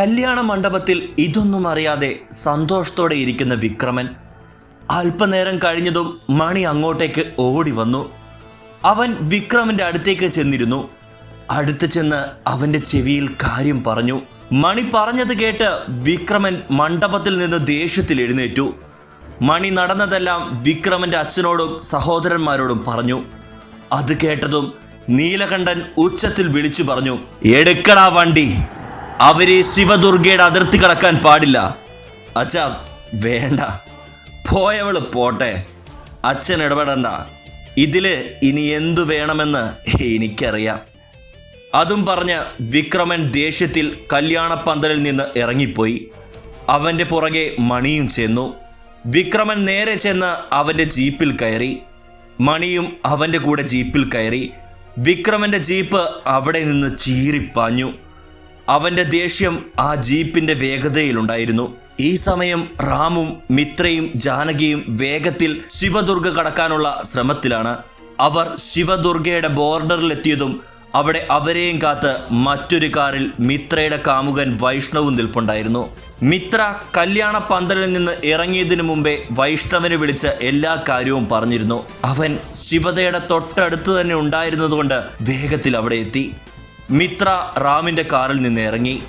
കല്യാണ മണ്ഡപത്തിൽ ഇതൊന്നും അറിയാതെ സന്തോഷത്തോടെ ഇരിക്കുന്ന വിക്രമൻ. അല്പനേരം കഴിഞ്ഞതും മണി അങ്ങോട്ടേക്ക് ഓടി വന്നു. അവൻ വിക്രമന്റെ അടുത്തേക്ക് ചെന്നിരുന്നു. അടുത്ത് ചെന്ന് അവന്റെ ചെവിയിൽ കാര്യം പറഞ്ഞു. മണി പറഞ്ഞത് കേട്ട് വിക്രമൻ മണ്ഡപത്തിൽ നിന്ന് ദേഷ്യത്തിൽ എഴുന്നേറ്റു. മണി നടന്നതെല്ലാം വിക്രമന്റെ അച്ഛനോടും സഹോദരന്മാരോടും പറഞ്ഞു. അത് കേട്ടതും നീലകണ്ഠൻ ഉച്ചത്തിൽ വിളിച്ചു പറഞ്ഞു എടുക്കടാ വണ്ടി. അവർ ശിവദുർഗയുടെ അതിർത്തി കടക്കാൻ പാടില്ല. അച്ഛാ വേണ്ട. പോയവൾ പോട്ടെ. അച്ഛൻ ഇടപെടണ്ട. ഇതിൽ ഇനി എന്തു വേണമെന്ന് എനിക്കറിയാം. അതും പറഞ്ഞ് വിക്രമൻ ദേഷ്യത്തിൽ കല്യാണപ്പന്തലിൽ നിന്ന് ഇറങ്ങിപ്പോയി. അവന്റെ പുറകെ മണിയും ചെന്നു. വിക്രമൻ നേരെ ചെന്ന് അവന്റെ ജീപ്പിൽ കയറി. മണിയും അവന്റെ കൂടെ ജീപ്പിൽ കയറി. വിക്രമന്റെ ജീപ്പ് അവിടെ നിന്ന് ചീറിപ്പാഞ്ഞു. അവന്റെ ദേഷ്യം ആ ജീപ്പിന്റെ വേഗതയിലുണ്ടായിരുന്നു. ഈ സമയം റാമും മിത്രയും ജാനകിയും വേഗത്തിൽ ശിവദുർഗ കടക്കാനുള്ള ശ്രമത്തിലാണ്. അവർ ശിവദുർഗയുടെ ബോർഡറിലെത്തിയതും അവിടെ അവരെയും കാത്ത് മറ്റൊരു കാറിൽ മിത്രയുടെ കാമുകൻ വൈഷ്ണവും നിൽപ്പുണ്ടായിരുന്നു. മിത്ര കല്യാണ പന്തലിൽ നിന്ന് ഇറങ്ങിയതിനു മുമ്പേ വൈഷ്ണവനെ വിളിച്ച എല്ലാ കാര്യവും പറഞ്ഞിരുന്നു. അവൻ ശിവതയുടെ തൊട്ടടുത്ത് തന്നെ ഉണ്ടായിരുന്നതുകൊണ്ട് വേഗത്തിൽ അവിടെ എത്തി. മിത്ര റാമിന്റെ കാറിൽ നിന്ന് ഇറങ്ങി.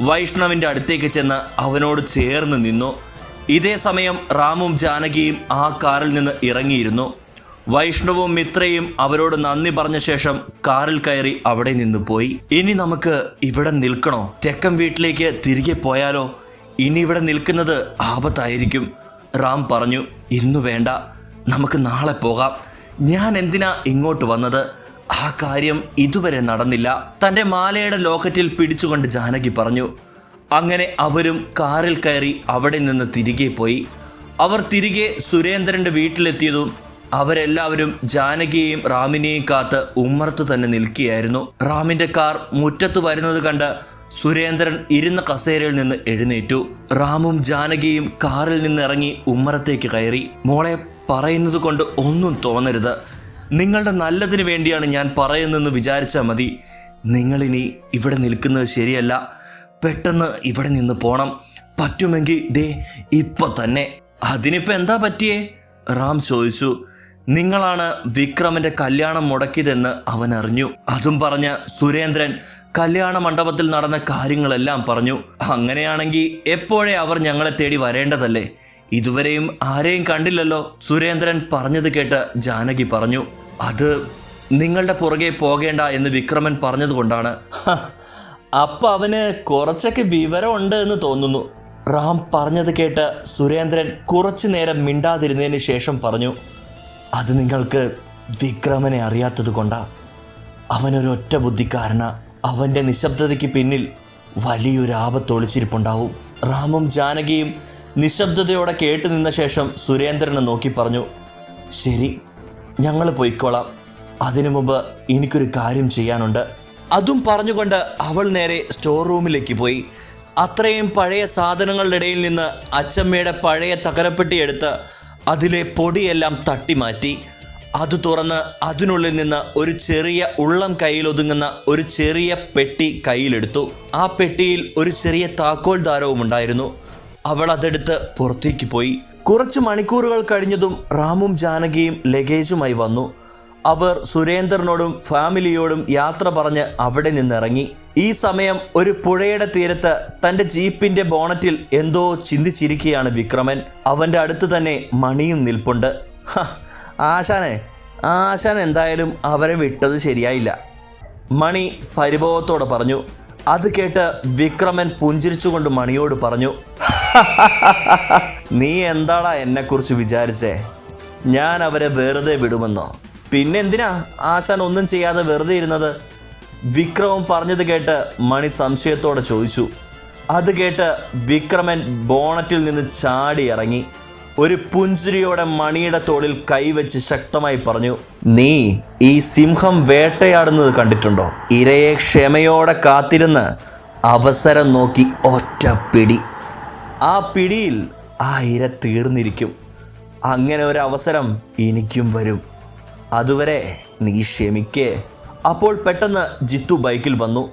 വൈഷ്ണവിന്റെ അടുത്തേക്ക് ചെന്ന് അവനോട് ചേർന്ന് നിന്നു. ഇതേ സമയം റാമും ജാനകിയും ആ കാറിൽ നിന്ന് ഇറങ്ങിയിരുന്നു. വൈഷ്ണവും മിത്രയും അവരോട് നന്ദി പറഞ്ഞ ശേഷം കാറിൽ കയറി അവിടെ നിന്ന് പോയി. ഇനി നമുക്ക് ഇവിടെ നിൽക്കണോ? തെക്കം വീട്ടിലേക്ക് തിരികെ പോയാലോ? ഇനി ഇവിടെ നിൽക്കുന്നത് ആപത്തായിരിക്കും. റാം പറഞ്ഞു ഇന്നു വേണ്ട. നമുക്ക് നാളെ പോകാം. ഞാൻ എന്തിനാ ഇങ്ങോട്ട് വന്നത്? ആ കാര്യം ഇതുവരെ നടന്നില്ല. തന്റെ മാലയുടെ ലോക്കറ്റിൽ പിടിച്ചുകൊണ്ട് ജാനകി പറഞ്ഞു അങ്ങനെ അവരും കാറിൽ കയറി അവിടെ നിന്ന് തിരികെ പോയി. അവർ തിരികെ സുരേന്ദ്രന്റെ വീട്ടിലെത്തിയതും അവരെല്ലാവരും ജാനകിയെയും റാമിനെയും കാത്ത് ഉമ്മറത്ത് തന്നെ നിൽക്കുകയായിരുന്നു. റാമിന്റെ കാർ മുറ്റത്ത് വരുന്നത് കണ്ട് സുരേന്ദ്രൻ ഇരുന്ന കസേരയിൽ നിന്ന് എഴുന്നേറ്റു. റാമും ജാനകിയും കാറിൽ നിന്ന് ഇറങ്ങി ഉമ്മറത്തേക്ക് കയറി. മോളെ പറയുന്നത് കൊണ്ട് ഒന്നും തോന്നരുത്. നിങ്ങളുടെ നല്ലതിന് വേണ്ടിയാണ് ഞാൻ പറയുന്നതെന്ന് വിചാരിച്ചാൽ മതി. നിങ്ങളിനി ഇവിടെ നിൽക്കുന്നത് ശരിയല്ല. പെട്ടെന്ന് ഇവിടെ നിന്ന് പോണം. പറ്റുമെങ്കിൽ ദേ ഇപ്പൊ തന്നെ. അതിനിപ്പോൾ എന്താ പറ്റിയേ? റാം ചോദിച്ചു. നിങ്ങളാണ് വിക്രമിന്റെ കല്യാണം മുടക്കിയതെന്ന് അവൻ അറിഞ്ഞു. അതും പറഞ്ഞ് സുരേന്ദ്രൻ കല്യാണ മണ്ഡപത്തിൽ നടന്ന കാര്യങ്ങളെല്ലാം പറഞ്ഞു. അങ്ങനെയാണെങ്കിൽ എപ്പോഴേ അവർ ഞങ്ങളെ തേടി വരേണ്ടതല്ലേ? ഇതുവരെയും ആരെയും കണ്ടില്ലല്ലോ? സുരേന്ദ്രൻ പറഞ്ഞത് കേട്ട് ജാനകി പറഞ്ഞു. അത് നിങ്ങളുടെ പുറകെ പോകേണ്ട എന്ന് വിക്രമൻ പറഞ്ഞതുകൊണ്ടാണ്. അപ്പം അവന് കുറച്ചൊക്കെ വിവരമുണ്ട് എന്ന് തോന്നുന്നു. റാം പറഞ്ഞത് കേട്ട് സുരേന്ദ്രൻ കുറച്ചു നേരം മിണ്ടാതിരുന്നതിന് ശേഷം പറഞ്ഞു അത് നിങ്ങൾക്ക് വിക്രമനെ അറിയാത്തത് കൊണ്ടാ. അവനൊരൊറ്റ ബുദ്ധിക്കാരന. അവന്റെ നിശബ്ദതയ്ക്ക് പിന്നിൽ വലിയൊരു ആപത്ത് ഒളിച്ചിരിപ്പുണ്ടാവും. റാമും ജാനകിയും നിശബ്ദതയോടെ കേട്ടു നിന്ന ശേഷം സുരേന്ദ്രനെ നോക്കി പറഞ്ഞു ശരി ഞങ്ങൾ പോയിക്കോളാം. അതിനു മുമ്പ് എനിക്കൊരു കാര്യം ചെയ്യാനുണ്ട്. അതും പറഞ്ഞുകൊണ്ട് അവൾ നേരെ സ്റ്റോർ റൂമിലേക്ക് പോയി. അത്രയും പഴയ സാധനങ്ങളുടെ ഇടയിൽ നിന്ന് അച്ചമ്മയുടെ പഴയ തകരപ്പെട്ടി എടുത്ത് അതിലെ പൊടിയെല്ലാം തട്ടിമാറ്റി. അത് തുറന്ന് അതിനുള്ളിൽ നിന്ന് ഒരു ചെറിയ ഉള്ളം കയ്യിലൊതുങ്ങുന്ന ഒരു ചെറിയ പെട്ടി കയ്യിലെടുത്തു. ആ പെട്ടിയിൽ ഒരു ചെറിയ താക്കോൽ ദാരവും ഉണ്ടായിരുന്നു അവൾ അതെടുത്ത് പുറത്തേക്ക് പോയി. കുറച്ച് മണിക്കൂറുകൾ കഴിഞ്ഞതും റാമും ജാനകിയും ലഗേജുമായി വന്നു. അവർ സുരേന്ദ്രനോടും ഫാമിലിയോടും യാത്ര പറഞ്ഞ് അവിടെ നിന്നിറങ്ങി. ഈ സമയം ഒരു പുഴയുടെ തീരത്ത് തന്റെ ജീപ്പിന്റെ ബോണറ്റിൽ എന്തോ ചിന്തിച്ചിരിക്കുകയാണ് വിക്രമൻ. അവന്റെ അടുത്ത് തന്നെ മണിയും നിൽപ്പുണ്ട്. ആശാനെ ആശാൻ എന്തായാലും അവരെ വിട്ടത് ശരിയായില്ല. മണി പരിഭവത്തോടെ പറഞ്ഞു അത് കേട്ട് വിക്രമൻ പുഞ്ചിരിച്ചുകൊണ്ട് മണിയോട് പറഞ്ഞു നീ എന്താടാ എന്നെക്കുറിച്ച് വിചാരിച്ചേ? ഞാൻ അവരെ വെറുതെ വിടുമെന്നോ? പിന്നെന്തിനാ ആശാൻ ഒന്നും ചെയ്യാതെ വെറുതെ ഇരുന്നത്? വിക്രമം പറഞ്ഞത് കേട്ട് മണി സംശയത്തോടെ ചോദിച്ചു. അത് കേട്ട് വിക്രമൻ ബോണറ്റിൽ നിന്ന് ചാടി ഇറങ്ങി. ഒരു പുഞ്ചിരിയോടെ മണിയുടെ തോളിൽ കൈവച്ച് ശക്തമായി പറഞ്ഞു നീ ഈ സിംഹം വേട്ടയാടുന്നത് കണ്ടിട്ടുണ്ടോ? ഇരയെ ക്ഷമയോടെ കാത്തിരുന്ന് അവസരം നോക്കി ഒറ്റ പിടി. ആ പിടിയിൽ ആ ഇര തീർന്നിരിക്കും. അങ്ങനെ ഒരു അവസരം എനിക്കും വരും. അതുവരെ നീ ക്ഷമിക്കേ. അപ്പോൾ പെട്ടെന്ന് ജിത്തു ബൈക്കിൽ വന്നു.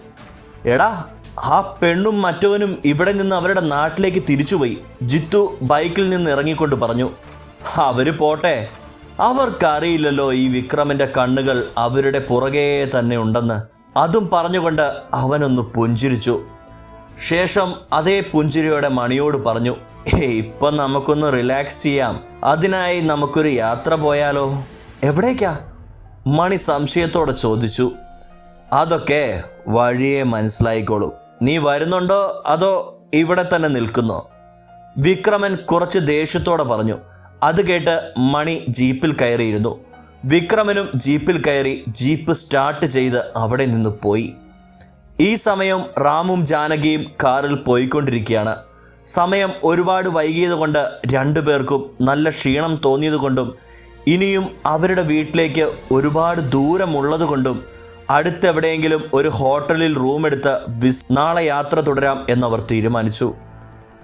എടാ ആ പെണ്ണും മറ്റവനും ഇവിടെ നിന്ന് അവരുടെ നാട്ടിലേക്ക് തിരിച്ചുപോയി. ജിത്തു ബൈക്കിൽ നിന്ന് ഇറങ്ങിക്കൊണ്ട് പറഞ്ഞു അവർ പോട്ടെ. അവർക്കറിയില്ലല്ലോ ഈ വിക്രമിന്റെ കണ്ണുകൾ അവരുടെ പുറകെ തന്നെ ഉണ്ടെന്ന്. അതും പറഞ്ഞുകൊണ്ട് അവനൊന്ന് പുഞ്ചിരിച്ചു. ശേഷം അതേ പുഞ്ചിരിയോടെ മണിയോട് പറഞ്ഞു "ഏയ്, ഇപ്പൊ നമുക്കൊന്ന് റിലാക്സ് ചെയ്യാം. അതിനായി നമുക്കൊരു യാത്ര പോയാലോ? എവിടേക്കാ? മണി സംശയത്തോടെ ചോദിച്ചു. അതൊക്കെ വഴിയെ മനസ്സിലായിക്കോളൂ. നീ വരുന്നുണ്ടോ അതോ ഇവിടെ തന്നെ നിൽക്കുന്നോ? വിക്രമൻ കുറച്ച് ദേഷ്യത്തോടെ പറഞ്ഞു. അത് കേട്ട് മണി ജീപ്പിൽ കയറിയിരുന്നു. വിക്രമനും ജീപ്പിൽ കയറി ജീപ്പ് സ്റ്റാർട്ട് ചെയ്ത് അവിടെ നിന്ന് പോയി. ഈ സമയം റാമും ജാനകിയും കാറിൽ പോയിക്കൊണ്ടിരിക്കുകയാണ്. സമയം ഒരുപാട് വൈകിയത് കൊണ്ട് രണ്ടുപേർക്കും നല്ല ക്ഷീണം തോന്നിയത് കൊണ്ടും ഇനിയും അവരുടെ വീട്ടിലേക്ക് ഒരുപാട് ദൂരമുള്ളത് കൊണ്ടും അടുത്തെവിടെയെങ്കിലും ഒരു ഹോട്ടലിൽ റൂം എടുത്ത് വിസ് നാളെ യാത്ര തുടരാം എന്നവർ തീരുമാനിച്ചു.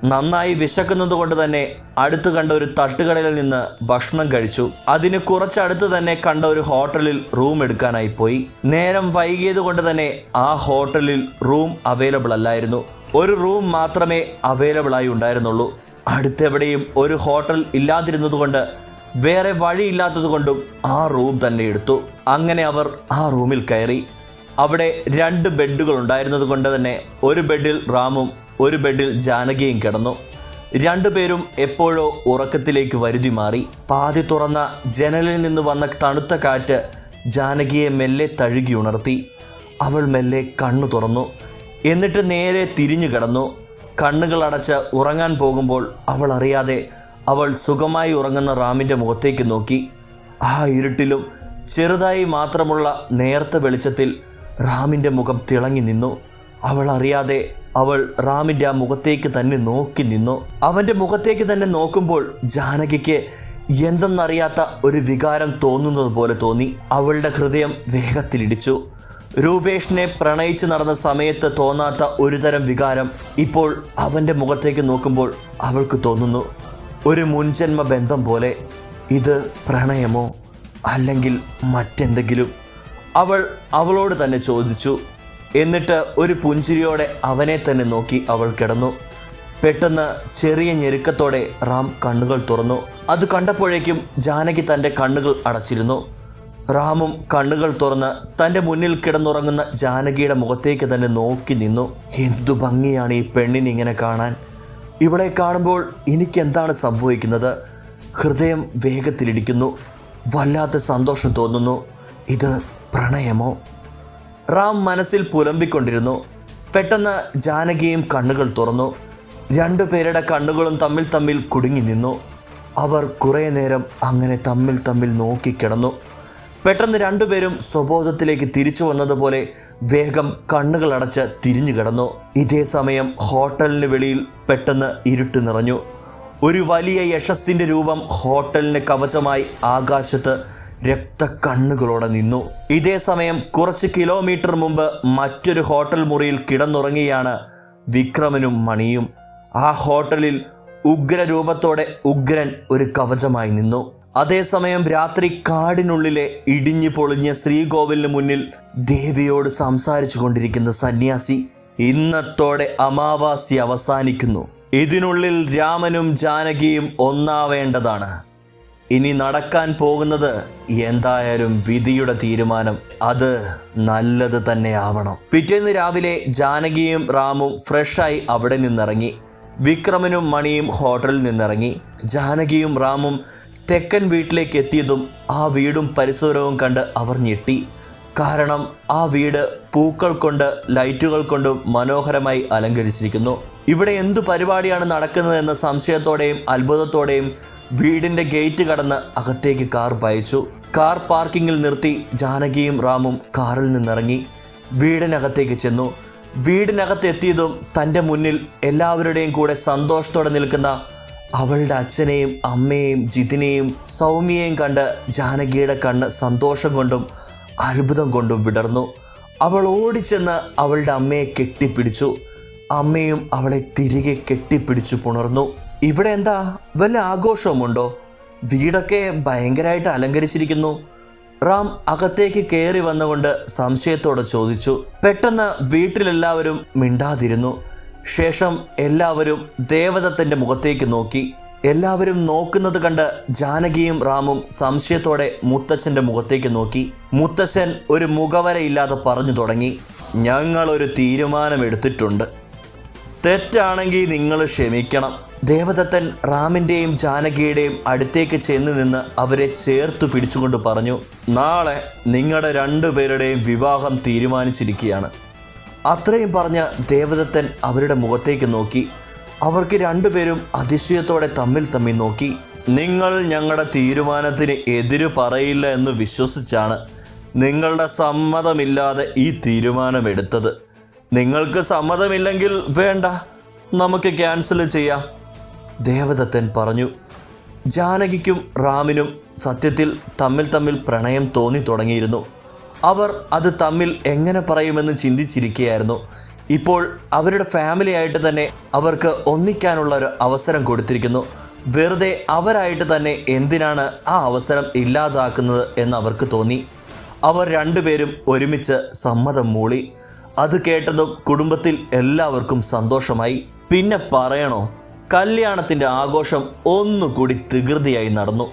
നന്നായി വിശക്കുന്നത് കൊണ്ട് തന്നെ അടുത്ത് കണ്ട ഒരു തട്ടുകടയിൽ നിന്ന് ഭക്ഷണം കഴിച്ചു. അതിന് കുറച്ചടുത്ത് തന്നെ കണ്ട ഒരു ഹോട്ടലിൽ റൂം എടുക്കാനായി പോയി. നേരം വൈകിയത് കൊണ്ട് തന്നെ ആ ഹോട്ടലിൽ റൂം അവൈലബിൾ അല്ലായിരുന്നു. ഒരു റൂം മാത്രമേ അവൈലബിൾ ആയി ഉണ്ടായിരുന്നുള്ളൂ. അടുത്തെവിടെയും ഒരു ഹോട്ടൽ ഇല്ലാതിരുന്നതുകൊണ്ട് വേറെ വഴിയില്ലാത്തത് കൊണ്ടും ആ റൂം തന്നെ എടുത്തു. അങ്ങനെ അവർ ആ റൂമിൽ കയറി. അവിടെ രണ്ട് ബെഡുകൾ ഉണ്ടായിരുന്നത് കൊണ്ട് തന്നെ ഒരു ബെഡിൽ റാമും ഒരു ബെഡിൽ ജാനകിയും കിടന്നു. രണ്ടുപേരും എപ്പോഴോ ഉറക്കത്തിലേക്ക് വരുതി മാറി. പാതി തുറന്ന ജനലിൽ നിന്ന് വന്ന തണുത്ത കാറ്റ് ജാനകിയെ മെല്ലെ തഴുകി ഉണർത്തി. അവൾ മെല്ലെ കണ്ണു തുറന്നു. എന്നിട്ട് നേരെ തിരിഞ്ഞു കിടന്നു. കണ്ണുകൾ അടച്ച് ഉറങ്ങാൻ പോകുമ്പോൾ അവൾ അറിയാതെ അവൾ സുഖമായി ഉറങ്ങുന്ന റാമിന്റെ മുഖത്തേക്ക് നോക്കി. ആ ഇരുട്ടിലും ചെറുതായി മാത്രമുള്ള നേർത്ത വെളിച്ചത്തിൽ റാമിന്റെ മുഖം തിളങ്ങി നിന്നു. അവൾ അറിയാതെ അവൾ റാമിന്റെ ആ മുഖത്തേക്ക് തന്നെ നോക്കി നിന്നു. അവന്റെ മുഖത്തേക്ക് തന്നെ നോക്കുമ്പോൾ ജാനകിക്ക് എന്തെന്നറിയാത്ത ഒരു വികാരം തോന്നുന്നത് പോലെ തോന്നി. അവളുടെ ഹൃദയം വേഗത്തിലിടിച്ചു രൂപേഷിനെ പ്രണയിച്ച് നടന്ന സമയത്ത് തോന്നാത്ത ഒരുതരം വികാരം ഇപ്പോൾ അവന്റെ മുഖത്തേക്ക് നോക്കുമ്പോൾ അവൾക്ക് തോന്നുന്നു. ഒരു മുൻജന്മ ബന്ധം പോലെ ഇത് പ്രണയമോ അല്ലെങ്കിൽ മറ്റെന്തെങ്കിലും? അവൾ അവളോട് തന്നെ ചോദിച്ചു. എന്നിട്ട് ഒരു പുഞ്ചിരിയോടെ അവനെ തന്നെ നോക്കി അവൾ കിടന്നു. പെട്ടെന്ന് ചെറിയ ഞെരുക്കത്തോടെ റാം കണ്ണുകൾ തുറന്നു. അത് കണ്ടപ്പോഴേക്കും ജാനകി തന്റെ കണ്ണുകൾ അടച്ചിരുന്നു. റാമും കണ്ണുകൾ തുറന്ന് തന്റെ മുന്നിൽ കിടന്നുറങ്ങുന്ന ജാനകിയുടെ മുഖത്തേക്ക് തന്നെ നോക്കി നിന്നു. എന്തു ഭംഗിയാണ് ഈ പെണ്ണിനെ ഇങ്ങനെ കാണാൻ? ഇവളെ കാണുമ്പോൾ എനിക്കെന്താണ് സംഭവിക്കുന്നത്? ഹൃദയം വേഗത്തിലിടിക്കുന്നു. വല്ലാത്ത സന്തോഷം തോന്നുന്നു. ഇത് പ്രണയമോ? റാം മനസ്സിൽ പുലമ്പിക്കൊണ്ടിരുന്നു. പെട്ടെന്ന് ജാനകിയും കണ്ണുകൾ തുറന്നു. രണ്ടു രണ്ടുപേരുടെ കണ്ണുകളും തമ്മിൽ തമ്മിൽ കുടുങ്ങി നിന്നു. അവർ കുറേ നേരം അങ്ങനെ തമ്മിൽ തമ്മിൽ നോക്കിക്കിടന്നു. പെട്ടെന്ന് രണ്ടുപേരും സ്വബോധത്തിലേക്ക് തിരിച്ചു വന്നതുപോലെ വേഗം കണ്ണുകൾ അടച്ച് തിരിഞ്ഞു കിടന്നു. ഇതേ സമയം ഹോട്ടലിന് വെളിയിൽ പെട്ടെന്ന് ഇരുട്ട് നിറഞ്ഞു. ഒരു വലിയ യശസ്സിന്റെ രൂപം ഹോട്ടലിന് കവചമായി ആകാശത്ത് രക്തക്കണ്ണുകളോടെ നിന്നു. ഇതേ സമയം കുറച്ച് കിലോമീറ്റർ മുമ്പ് മറ്റൊരു ഹോട്ടൽ മുറിയിൽ കിടന്നുറങ്ങിയാണ് വിക്രമനും മണിയും. ആ ഹോട്ടലിൽ ഉഗ്രരൂപത്തോടെ ഉഗ്രൻ ഒരു കവചമായി നിന്നു. അതേസമയം രാത്രി കാടിനുള്ളിലെ ഇടിഞ്ഞു പൊളിഞ്ഞ ശ്രീകോവിലിന് മുന്നിൽ ദേവിയോട് സംസാരിച്ചു കൊണ്ടിരിക്കുന്ന സന്യാസി ഇന്നത്തോടെ അമാവാസി അവസാനിക്കുന്നു. ഇതിനുള്ളിൽ രാമനും ജാനകിയും ഒന്നാവേണ്ടതാണ്. ഇനി നടക്കാൻ പോകുന്നത് എന്തായാലും വിധിയുടെ തീരുമാനം അത് നല്ലത് തന്നെ ആവണം പിറ്റേന്ന് രാവിലെ ജാനകിയും റാമും ഫ്രഷായി അവിടെ നിന്നിറങ്ങി. വിക്രമനും മണിയും ഹോട്ടലിൽ നിന്നിറങ്ങി. ജാനകിയും റാമും തെക്കൻ വീട്ടിലേക്ക് എത്തിയതും ആ വീടും പരിസരവും കണ്ട് അവർ ഞെട്ടി. കാരണം ആ വീട് പൂക്കൾ കൊണ്ട് ലൈറ്റുകൾ കൊണ്ടും മനോഹരമായി അലങ്കരിച്ചിരിക്കുന്നു. ഇവിടെ എന്തു പരിപാടിയാണ് നടക്കുന്നതെന്ന സംശയത്തോടെയും അത്ഭുതത്തോടെയും വീടിന്റെ ഗേറ്റ് കടന്ന് അകത്തേക്ക് കാർ പയച്ചു. കാർ പാർക്കിങ്ങിൽ നിർത്തി ജാനകിയും റാമും കാറിൽ നിന്നിറങ്ങി. വീടിനകത്തേക്ക് ചെന്നു. വീടിനകത്തെത്തിയതും തന്റെ മുന്നിൽ എല്ലാവരുടെയും കൂടെ സന്തോഷത്തോടെ നിൽക്കുന്ന അവളുടെ അച്ഛനെയും അമ്മയെയും ജിതിനെയും സൗമ്യയെയും കണ്ട് ജാനകിയുടെ കണ്ണ് സന്തോഷം കൊണ്ടും അത്ഭുതം കൊണ്ടും വിടർന്നു. അവൾ ഓടിച്ചെന്ന് അവളുടെ അമ്മയെ കെട്ടിപ്പിടിച്ചു. അമ്മയും അവളെ തിരികെ കെട്ടിപ്പിടിച്ചു പുണർന്നു. ഇവിടെ എന്താ വല്ല ആഘോഷവുമുണ്ടോ? വീടൊക്കെ ഭയങ്കരമായിട്ട് അലങ്കരിച്ചിരിക്കുന്നു. റാം അകത്തേക്ക് കയറി വന്നുകൊണ്ട് സംശയത്തോടെ ചോദിച്ചു. പെട്ടെന്ന് വീട്ടിലെല്ലാവരും മിണ്ടാതിരുന്നു. ശേഷം എല്ലാവരും ദേവദത്തിന്റെ മുഖത്തേക്ക് നോക്കി. എല്ലാവരും നോക്കുന്നത് കണ്ട് ജാനകിയും റാമും സംശയത്തോടെ മുത്തച്ഛന്റെ മുഖത്തേക്ക് നോക്കി. മുത്തച്ഛൻ ഒരു മുഖവരയില്ലാതെ പറഞ്ഞു തുടങ്ങി. ഞങ്ങളൊരു തീരുമാനമെടുത്തിട്ടുണ്ട് തെറ്റാണെങ്കിൽ നിങ്ങൾ ക്ഷമിക്കണം. ദേവദത്തൻ റാമിന്റെയും ജാനകിയുടെയും അടുത്തേക്ക് ചെന്ന് നിന്ന് അവരെ ചേർത്തു പിടിച്ചുകൊണ്ട് പറഞ്ഞു നാളെ നിങ്ങളുടെ രണ്ടുപേരുടെയും വിവാഹം തീരുമാനിച്ചിരിക്കുകയാണ്. അത്രയും പറഞ്ഞ് ദേവദത്തൻ അവരുടെ മുഖത്തേക്ക് നോക്കി. അവർക്ക് രണ്ടുപേരും അതിശയത്തോടെ തമ്മിൽ തമ്മിൽ നോക്കി. നിങ്ങൾ ഞങ്ങളുടെ തീരുമാനത്തിന് എതിര് പറയില്ല എന്ന് വിശ്വസിച്ചാണ് നിങ്ങളുടെ സമ്മതമില്ലാതെ ഈ തീരുമാനമെടുത്തത് നിങ്ങൾക്ക് സമ്മതമില്ലെങ്കിൽ വേണ്ട നമുക്ക് ക്യാൻസൽ ചെയ്യാം ദേവദത്തൻ പറഞ്ഞു. ജാനകിക്കും റാമിനും സത്യത്തിൽ തമ്മിൽ തമ്മിൽ പ്രണയം തോന്നി തുടങ്ങിയിരുന്നു. അവർ അത് തമ്മിൽ എങ്ങനെ പറയുമെന്ന് ചിന്തിച്ചിരിക്കുകയായിരുന്നു. ഇപ്പോൾ അവരുടെ ഫാമിലിയായിട്ട് തന്നെ അവർക്ക് ഒന്നിക്കാനുള്ള ഒരു അവസരം കൊടുത്തിരിക്കുന്നു. വെറുതെ അവരായിട്ട് തന്നെ എന്തിനാണ് ആ അവസരം ഇല്ലാതാക്കുന്നത് എന്ന് അവർക്ക് തോന്നി. അവർ രണ്ടുപേരും ഒരുമിച്ച് സമ്മതം മൂളി. അത് കേട്ടതും കുടുംബത്തിൽ എല്ലാവർക്കും സന്തോഷമായി. പിന്നെ പറയണോ? കല്യാണത്തിന്റെ ആഘോഷം ഒന്നുകൂടി തികൃതിയായി നടന്നു.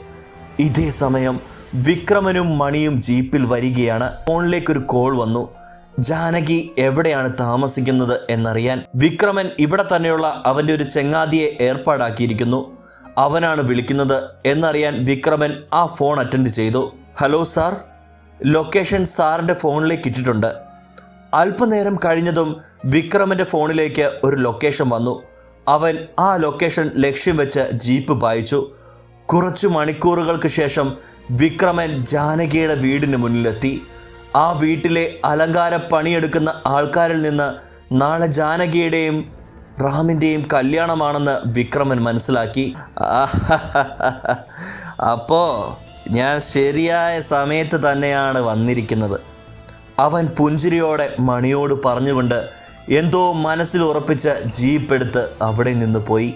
ഇതേ സമയം വിക്രമനും മണിയും ജീപ്പിൽ വരികയാണ്. ഫോണിലേക്ക് ഒരു കോൾ വന്നു. ജാനകി എവിടെയാണ് താമസിക്കുന്നത് എന്നറിയാൻ വിക്രമൻ ഇവിടെ തന്നെയുള്ള അവന്റെ ഒരു ചെങ്ങാതിയെ ഏർപ്പാടാക്കിയിരിക്കുന്നു. അവനാണ് വിളിക്കുന്നത് എന്നറിയാൻ വിക്രമൻ ആ ഫോൺ അറ്റൻഡ് ചെയ്തു. ഹലോ സാർ ലൊക്കേഷൻ സാറിന്റെ ഫോണിലേക്ക് ഇട്ടിട്ടുണ്ട്. അല്പനേരം കഴിഞ്ഞതും വിക്രമന്റെ ഫോണിലേക്ക് ഒരു ലൊക്കേഷൻ വന്നു. അവൻ ആ ലൊക്കേഷൻ ലക്ഷ്യം വെച്ച് ജീപ്പ് പായിച്ചു. കുറച്ചു മണിക്കൂറുകൾക്ക് ശേഷം വിക്രമൻ ജാനകിയുടെ വീടിന് മുന്നിലെത്തി. ആ വീട്ടിലെ അലങ്കാര പണിയെടുക്കുന്ന ആൾക്കാരിൽ നിന്ന് നാളെ ജാനകിയുടെയും റാമിന്റെയും കല്യാണമാണെന്ന് വിക്രമൻ മനസ്സിലാക്കി. അപ്പോൾ ഞാൻ ശരിയായ സമയത്ത് തന്നെയാണ് വന്നിരിക്കുന്നത്. അവൻ പുഞ്ചിരിയോടെ മണിയോട് പറഞ്ഞുകൊണ്ട് എന്തോ മനസ്സിൽ ഉറപ്പിച്ച ജീപ്പ് എടുത്ത് അവിടെ നിന്ന് പോയി.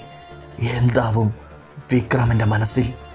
എന്താവും വിക്രമന്റെ മനസ്സിൽ?